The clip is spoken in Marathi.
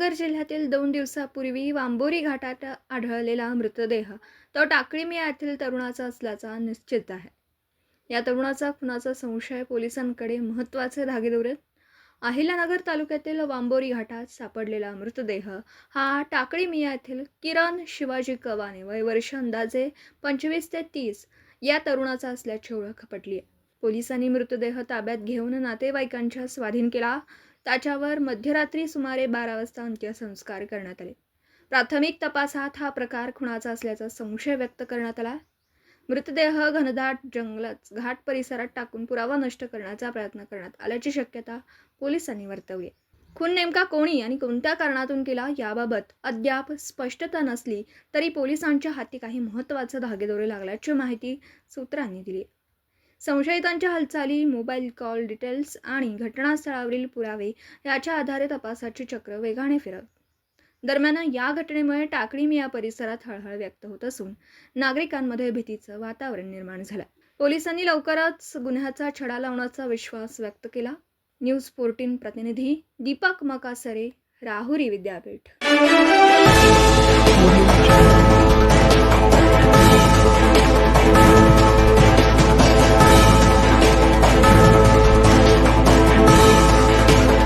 नगर जिल्ह्यातील दोन दिवसापूर्वी वांबोरी घाटात आढळलेला मृतदेह तो टाकळीमिया येथील तरुणाचा असल्याचा निश्चित आहे. या तरुणाचा खुनाचा संशय पोलिसांकडे महत्त्वाचे धागेदोरे अहिल्यानगर तालुक्यातील वांबोरी घाटात सापडलेला मृतदेह हा टाकळीमिया येथील किरण शिवाजी कवाने वय वर्ष अंदाजे पंचवीस ते तीस या तरुणाचा असल्याची ओळख पटली आहे. पोलिसांनी मृतदेह ताब्यात घेऊन नातेवाईकांच्या स्वाधीन केला त्याच्यावर मध्यरात्री सुमारे बारा वाजता अंत्यसंस्कार करण्यात आले प्राथमिक तपासात हा प्रकार खुणाचा असल्याचा संशय व्यक्त करण्यात आला मृतदेह घनदाट जंगलात घाट परिसरात टाकून पुरावा नष्ट करण्याचा प्रयत्न करण्यात आल्याची शक्यता पोलिसांनी वर्तवली आहे. खून नेमका कोणी आणि कोणत्या कारणातून केला याबाबत अद्याप स्पष्टता नसली तरी पोलिसांच्या हाती काही महत्त्वाचे धागेदोरे लागल्याची माहिती सूत्रांनी दिली आहे. संशयितांच्या हालचाली मोबाईल कॉल डिटेल्स आणि घटनास्थळावरील पुरावे याच्या आधारे तपासाचे चक्र वेगाने फिरत दरम्यान या घटनेमुळे टाकळीम या परिसरात हळहळ व्यक्त होत असून नागरिकांमध्ये भीतीचं वातावरण निर्माण झालं. पोलिसांनी लवकरच गुन्ह्याचा छडा लावण्याचा विश्वास व्यक्त केला. न्यूज फोर्टीन प्रतिनिधी दीपक मकासरे राहुरी विद्यापीठ.